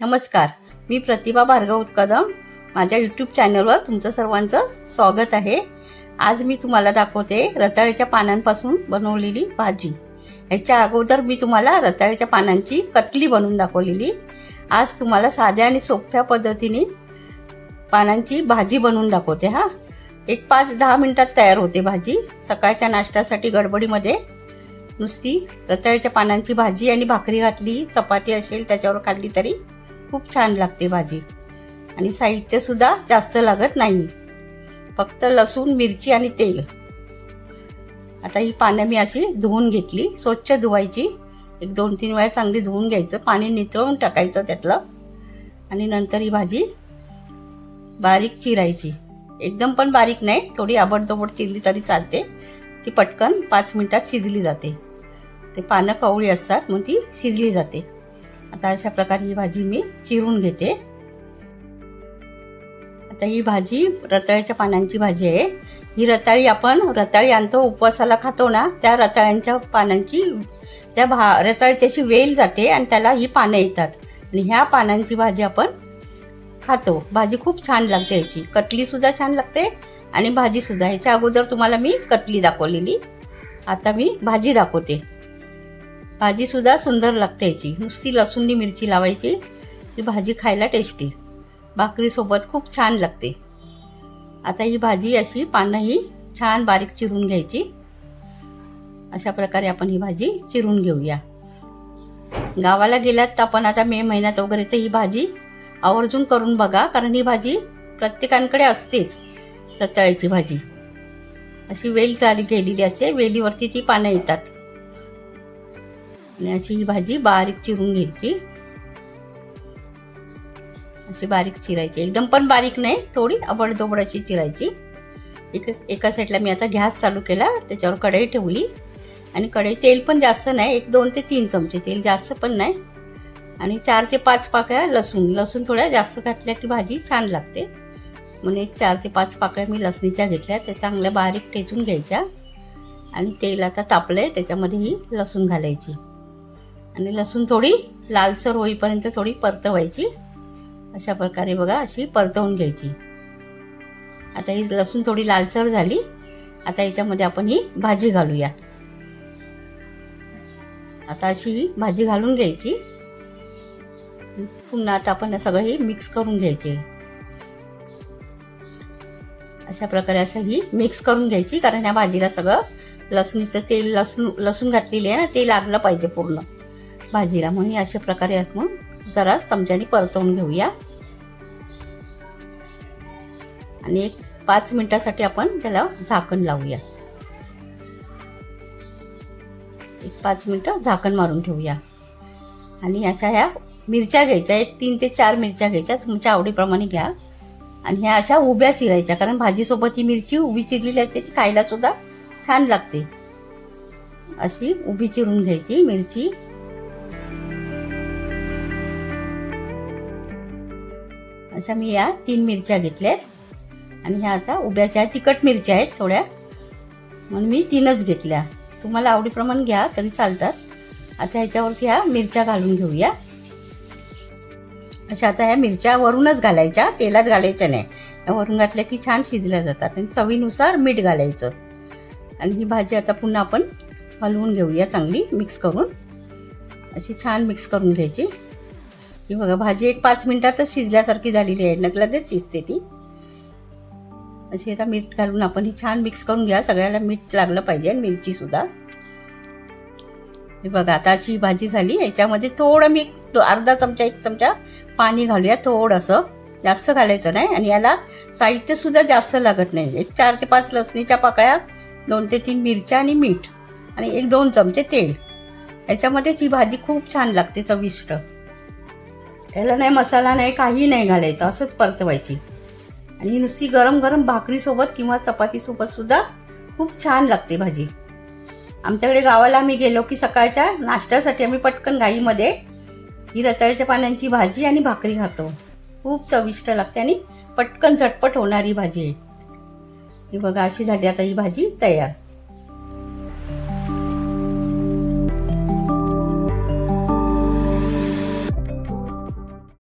नमस्कार मी प्रतिभा भार्गव कदम माझ्या यूट्यूब चॅनलवर तुमचं सर्वांचं स्वागत आहे. आज मी तुम्हाला दाखवते रताळ्याच्या पानांपासून बनवलेली भाजी. ह्याच्या अगोदर मी तुम्हाला रताळ्याच्या पानांची कतली बनवून दाखवलेली. आज तुम्हाला साध्या आणि सोप्या पद्धतीने पानांची भाजी बनवून दाखवते हा. एक पाच दहा मिनटात तयार होते भाजी. सकाळच्या नाश्त्यासाठी गडबडीमध्ये नुसती रताळ्याच्या पानांची भाजी आणि भाकरी घातली चपाती असेल त्याच्यावर खाल्ली तरी खूप छान लागते भाजी. आणि साहित्यसुद्धा जास्त लागत नाही. फक्त लसूण मिरची आणि तेल. आता ही पानं मी अशी धुवून घेतली. स्वच्छ धुवायची. एक दोन तीन वेळा चांगली धुवून घ्यायचं. पाणी नितळून टाकायचं त्यातलं. आणि नंतर ही भाजी बारीक चिरायची. एकदम पण बारीक नाही. थोडी आबडदोबड चिरली तरी चालते. ती पटकन पाच मिनिटात शिजली जाते. ते पानं कवळी असतात मग ती शिजली जाते. आता अशा प्रकारे ही भाजी मी चिरून घेते. आता ही भाजी रताळ्याच्या पानांची भाजी आहे. ही रताळी आपण रताळी आणतो उपवासाला खातो ना त्या रताळ्यांच्या पानांची त्या भा रताळ्याची अशी वेल जाते आणि त्याला ही पानं येतात. आणि ह्या पानांची भाजी आपण खातो. भाजी खूप छान लागते याची. कतलीसुद्धा छान लागते आणि भाजीसुद्धा ह्याच्या अगोदर तुम्हाला मी कतली दाखवलेली. आता मी भाजी दाखवते. भाजीसुद्धा सुंदर लागते याची. नुसती लसूणनी मिरची लावायची ती भाजी खायला टेस्टी भाकरीसोबत खूप छान लागते. आता ही भाजी अशी पानं ही छान बारीक चिरून घ्यायची. अशा प्रकारे आपण ही भाजी चिरून घेऊया. गावाला गेल्यात तर आपण आता मे महिन्यात वगैरे तर ही भाजी आवर्जून करून बघा कारण ही भाजी प्रत्येकांकडे असतेच रताळ्याची भाजी. अशी वेल चाली गेलेली असते वेलीवरती ती पानं येतात. आणि अशी ही भाजी बारीक चिरून घ्यायची. अशी बारीक चिरायची. एकदम पण बारीक नाही थोडी अबडदोबड अशी चिरायची. एक एका साईडला मी आता गॅस चालू केला त्याच्यावर कढई ठेवली. आणि कढई तेल पण जास्त नाही एक दोन ते तीन चमचे तेल जास्त पण नाही. आणि चार ते पाच पाकळ्या लसूण लसूण थोड्या जास्त घातल्या की भाजी छान लागते. म्हणून एक चार ते पाच पाकळ्या मी लसणीच्या घेतल्या त्या चांगल्या बारीक ठेचून घ्यायच्या. आणि तेल आता तापलंय त्याच्यामध्ये ही लसूण घालायची. आणि लसूण थोडी लालसर होईपर्यंत थोडी परतवायची. अशा प्रकारे बघा अशी परतवून घ्यायची. आता ही लसूण थोडी लालसर झाली. आता याच्यामध्ये आपण ही भाजी घालूया. आता अशी ही भाजी घालून घ्यायची. पुन्हा आता आपण सगळं ही मिक्स करून घ्यायचे. अशा प्रकारे असं ही मिक्स करून घ्यायची कारण या भाजीला सगळं लसणीचं तेल लसूण लसूण घातलेली आहे ना ते लागलं पाहिजे पूर्ण. भाजीला म्हणून अशा प्रकारे आपण जरा चमच्याने परतवून घेऊया. आणि एक पाच मिनिटासाठी आपण त्याला झाकण लावूया. एक पाच मिनटं झाकण मारून ठेवूया. आणि अशा ह्या मिरच्या घ्यायच्या एक तीन ते चार मिरच्या घ्यायच्या तुमच्या आवडीप्रमाणे घ्या. आणि ह्या अशा उभ्या चिरायच्या कारण भाजीसोबत ही मिरची उभी चिरलेली असते ती खायला सुद्धा छान लागते. अशी उभी चिरून घ्यायची मिरची. अशा मी या तीन मिरच्या घेतल्यात. आणि ह्या आता उभ्याच्या तिखट मिरच्या आहेत थोड्या. म्हणून मी तीनच घेतल्या. तुम्हाला आवडीप्रमाणे घ्या तरी चालतात. आता ह्याच्यावरती ह्या मिरच्या घालून घेऊया. अशा आता ह्या मिरच्या वरूनच घालायच्या तेलात घालायच्या नाही. वरून घातल्या की छान शिजल्या जातात आणि चवीनुसार मीठ घालायचं. आणि ही भाजी आता पुन्हा आपण हलवून घेऊया चांगली मिक्स करून. अशी छान मिक्स करून घ्यायची. ही बघा भाजी एक पाच मिनिटातच शिजल्यासारखी झालेली आहे. नक लगेच शिजते ती. अशी आता मीठ घालून आपण ही छान मिक्स करून घ्या. सगळ्याला मीठ लागलं पाहिजे आणि मिरची सुद्धा. हे बघा आता अशी भाजी झाली याच्यामध्ये थोडं मी तो अर्धा चमचा एक चमचा पाणी घालूया थोडंसं. जास्त घालायचं नाही आणि याला साहित्य सुद्धा जास्त लागत नाही. एक चार ते पाच लसणीच्या पाकळ्या दोन ते तीन मिरच्या आणि मीठ आणि एक दोन चमचे तेल. याच्यामध्येच ही भाजी खूप छान लागते चविष्ट. याला नाही मसाला नाही काही नाही घालायचं असंच परतवायची. आणि नुसती गरम गरम भाकरीसोबत किंवा चपातीसोबत सुद्धा खूप छान लागते भाजी. आमच्याकडे गावाला आम्ही गेलो की सकाळच्या नाश्त्यासाठी आम्ही पटकन गाईमध्ये ही रताळ्याच्या पानांची भाजी आणि भाकरी खातो. खूप चविष्ट लागते आणि पटकन झटपट होणारी भाजी आहे. ही बघा अशी झाली आता ही भाजी तयार.